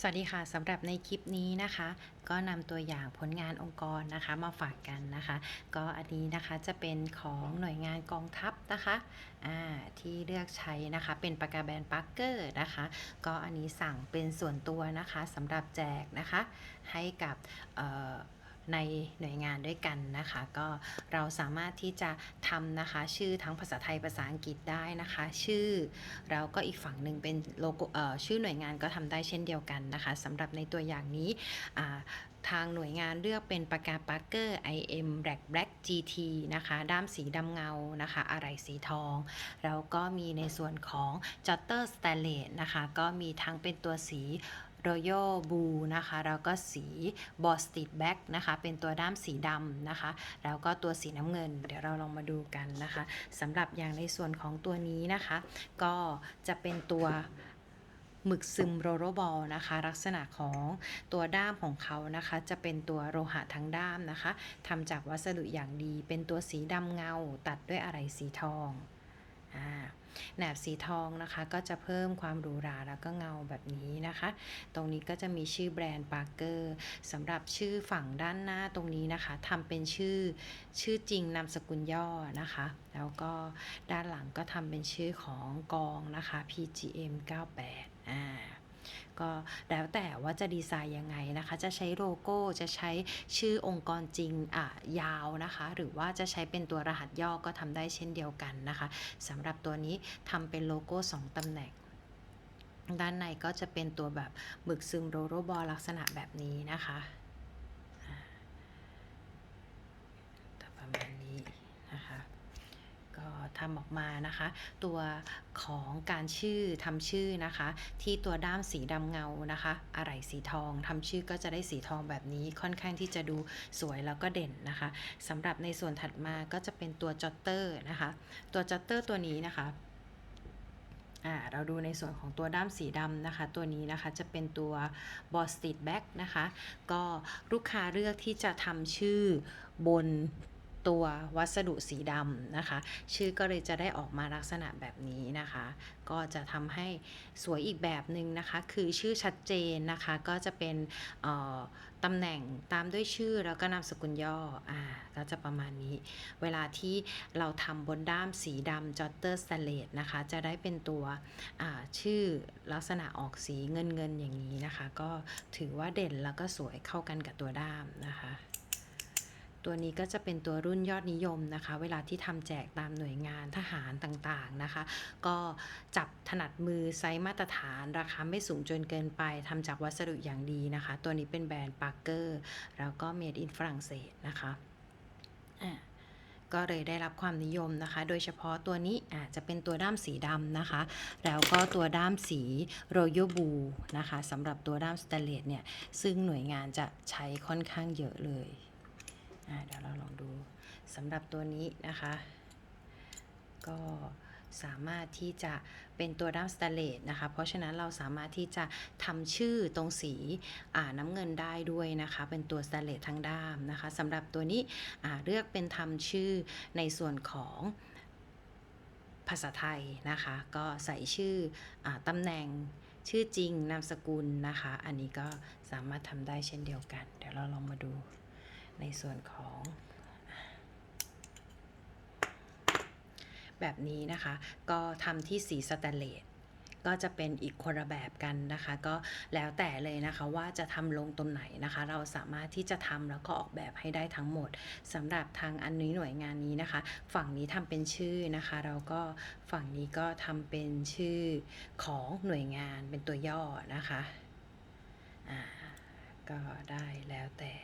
สวัสดีค่ะสำหรับในคลิปนี้นะคะ ก็นำตัวอย่างผลงานองค์กรนะคะมาฝากกันนะคะ ก็อันนี้นะคะจะเป็นของหน่วยงานกองทัพนะคะอ่าที่เลือกใช้นะคะ เป็นปากกาแบรนด์ปาร์เกอร์นะคะ ก็อันนี้สั่งเป็นส่วนตัวนะคะสำหรับแจกนะคะ ให้กับเอ่อ ในหน่วยงานด้วยกันนะคะ ก็เราสามารถที่จะทำนะคะ ชื่อทั้งภาษาไทยภาษาอังกฤษได้นะคะ ชื่อแล้วก็อีกฝั่งหนึ่งเป็นโลโก้ชื่อหน่วยงานก็ทำได้เช่นเดียวกันนะคะสำหรับในตัวอย่างนี้ทางหน่วยงานเลือกเป็นปากกาปาร์เกอร์ IM Black Black GT นะคะ ด้ามสีดำเงานะคะ อะไรสีทอง แล้วก็มีในส่วนของ Jotter Stainless นะคะ ก็มีทั้งเป็นตัวสี Royal Blue นะคะ แล้วก็สี b o s t i d Black นะคะ เป็นตัวด้ามสีดำนะคะ แล้วก็ตัวสีน้ำเงิน เดี๋ยวเราลองมาดูกันนะคะสำหรับอย่างในส่วนของตัวนี้นะคะ ก็จะเป็นตัวหมึกซึมโรโรบอลนะคะ ลักษณะของตัวด้ามของเขานะคะ จะเป็นตัวโลหะทั้งด้ามนะคะทำจากวัสดุอย่างดีเป็นตัวสีดำเงาตัดด้วยอะไรสีทองอ่า แหนบสีทองนะคะ ก็จะเพิ่มความหรูหราแล้วก็เงาแบบนี้นะคะ ตรงนี้ก็จะมีชื่อแบรนด์ปาร์เกอร์สำหรับชื่อฝั่งด้านหน้าตรงนี้นะคะทำเป็นชื่อชื่อจริงนามสกุลย่อนะคะ แล้วก็ด้านหลังก็ทำเป็นชื่อของกองนะคะ PGM 98อ่า ก็แล้วแต่ว่าจะดีไซน์ยังไงนะคะ จะใช้โลโก้จะใช้ชื่อองค์กรจริงอะยาวนะคะ หรือว่าจะใช้เป็นตัวรหัสย่อก็ทำได้เช่นเดียวกันนะคะสำหรับตัวนี้ทำเป็นโลโก้ 2ตำแหน่งด้านในก็จะเป็นตัวแบบหมึกซึมโรโรบอลลักษณะแบบนี้นะคะอ่าแต่ประมาณนี้นะคะ ก็ ทำออกมานะคะ ตัวของการชื่อทำชื่อนะคะ ที่ตัวด้ามสีดำเงานะคะอะไรสีทองทำชื่อก็จะได้สีทองแบบนี้ค่อนข้างที่จะดูสวยแล้วก็เด่นนะคะสำหรับในส่วนถัดมาก็จะเป็นตัวจอตเตอร์นะคะ ตัวจอตเตอร์ตัวนี้นะคะเราดูในส่วนของตัวด้ามสีดำนะคะ ตัวนี้นะคะจะเป็นตัว b o s t i d Back นะคะ ก็ลูกค้าเลือกที่จะทำชื่อบน ตัววัสดุสีดำนะคะ ชื่อก็เลยจะได้ออกมาลักษณะแบบนี้นะคะ ก็จะทำให้สวยอีกแบบหนึ่งนะคะ คือชื่อชัดเจนนะคะ ก็จะเป็นตำแหน่งตามด้วยชื่อแล้วก็นามสกุลย่ออ่าก็จะประมาณนี้ เวลาที่เราทำบนด้ามสีดำจอตเตอร์สเลตนะคะ จะได้เป็นตัวชื่อลักษณะออกสีเงินเงินๆอย่างนี้นะคะ ก็ถือว่าเด่นแล้วก็สวยเข้ากันกับตัวด้ามนะคะ ตัวนี้ก็จะเป็นตัวรุ่นยอดนิยมนะคะ เวลาที่ทำแจกตามหน่วยงานทหารต่างๆนะคะ ก็จับถนัดมือไซส์มาตรฐานราคาไม่สูงจนเกินไปทำจากวัสดุอย่างดีนะคะ ตัวนี้เป็นแบรนด์ปาร์เกอร์แล้วก็ made in ฝรั่งเศสนะคะก็เลยได้รับความนิยมนะคะ โดยเฉพาะตัวนี้อาจจะเป็นตัวด้ามสีดำนะคะ แล้วก็ตัวด้ามสี Royal Blue นะคะสำหรับตัวด้ามสเตนเลสเนี่ย ซึ่งหน่วยงานจะใช้ค่อนข้างเยอะเลยอ่าเดี๋ยวเราลองดู สำหรับตัวนี้นะคะ ก็สามารถที่จะเป็นตัวด้ามสเตเลสนะคะ เพราะฉะนั้นเราสามารถที่จะทำชื่อตรงสีน้ำเงินได้ด้วยนะคะ เป็นตัวสเตเลสทั้งด้ามนะคะสำหรับตัวนี้เลือกเป็นทำชื่อในส่วนของภาษาไทยนะคะ ก็ใส่ชื่ออตำแหน่งชื่อจริงนามสกุลนะคะ อันนี้ก็สามารถทำได้เช่นเดียวกัน เดี๋ยวเราลองมาดูในส่วนของ แบบนี้นะคะ ก็ทำที่สีสแตนเลสก็จะเป็นอีกคนละแบบกันนะคะ ก็แล้วแต่เลยนะคะว่าจะทำลงตรงไหนนะคะ เราสามารถที่จะทำแล้วก็ออกแบบให้ได้ทั้งหมดสำหรับทางอันนี้หน่วยงานนี้นะคะ ฝั่งนี้ทำเป็นชื่อนะคะเราก็ฝั่งนี้ก็ทำเป็นชื่อของหน่วยงานเป็นตัวย่อนะคะอ่าก็ได้แล้วแต่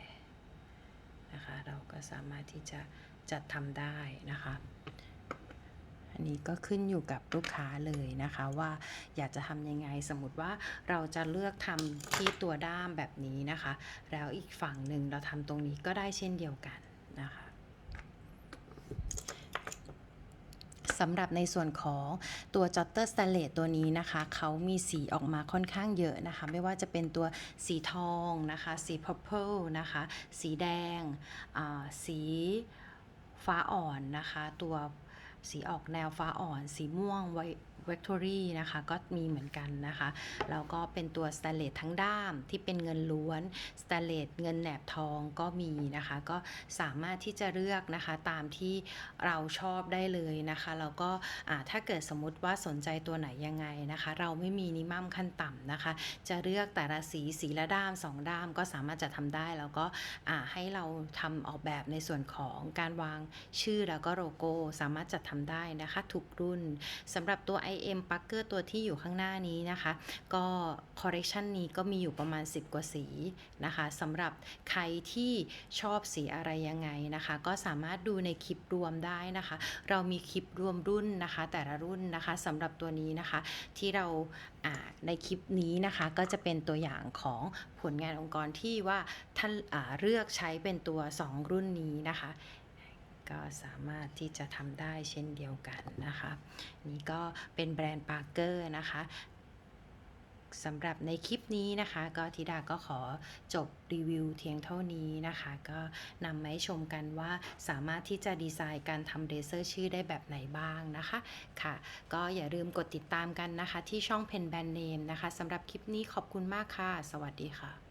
นะคะ เราก็สามารถที่จะจัดทำได้นะคะ นี้ก็ขึ้นอยู่กับลูกค้าเลยนะคะว่าอยากจะทำยังไงสมมติว่าเราจะเลือกทำที่ตัวด้ามแบบนี้นะคะ แล้วอีกฝั่งหนึ่งเราทำตรงนี้ก็ได้เช่นเดียวกันนะคะสำหรับในส่วนของตัวจอตเตอร์ส t ต n เล s ตัวนี้นะคะ เขามีสีออกมาค่อนข้างเยอะนะคะ ไม่ว่าจะเป็นตัวสีทองนะคะ สี purple นะคะ สีแดงอ่าสีฟ้าอ่อนนะคะ ตัว สีออกแนวฟ้าอ่อน สีม่วงไว Victory นะคะก็มีเหมือนกันนะคะ แล้วก็เป็นตัวสแตนเลสทั้งด้ามที่เป็นเงินล้วนสแตนเลสเงินแหนบทองก็มีนะคะ ก็สามารถที่จะเลือกนะคะตามที่เราชอบได้เลยนะคะแล้วก็อ่าถ้าเกิดสมมติว่าสนใจตัวไหนยังไงนะคะ เราไม่มีนิมัมขั้นต่ำนะคะ จะเลือกแต่ละสีสีละด้ามสองด้ามก็สามารถจะทำได้แล้วก็อ่าให้เราทำออกแบบในส่วนของการวางชื่อแล้วก็โลโก้สามารถจัดทำได้นะคะทุกรุ่นสำหรับตัว IM p a c k e r ตัวที่อยู่ข้างหน้านี้นะคะ ก็คอ r เร t ชันนี้ก็มีอยู่ประมาณ 10 กว่าสีนะคะสำหรับใครที่ชอบสีอะไรยังไงนะคะ ก็สามารถดูในคลิปรวมได้นะคะ เรามีคลิปรวมรุ่นนะคะ แต่ละรุ่นนะคะสำหรับตัวนี้นะคะ ที่เราอ่าในคลิปนี้นะคะก็จะเป็นตัวอย่างของผลงานองค์กรที่ว่าท่านอ่าเลือกใช้เป็นตัว 2 รุ่นนี้นะคะ ก็สามารถที่จะทำได้เช่นเดียวกันนะคะ นี่ก็เป็นแบรนด์ปาร์เกอร์นะคะสำหรับในคลิปนี้นะคะ ก็ธิดาก็ขอจบรีวิวเทียงเท่านี้นะคะ ก็นำมาให้ชมกันว่าสามารถที่จะดีไซน์การทำเรเซอร์ชื่อได้แบบไหนบ้างนะคะค่ะ ก็อย่าลืมกดติดตามกันนะคะ ที่ช่องเพนแบนเนมนะคะสำหรับคลิปนี้ขอบคุณมากค่ะ สวัสดีค่ะ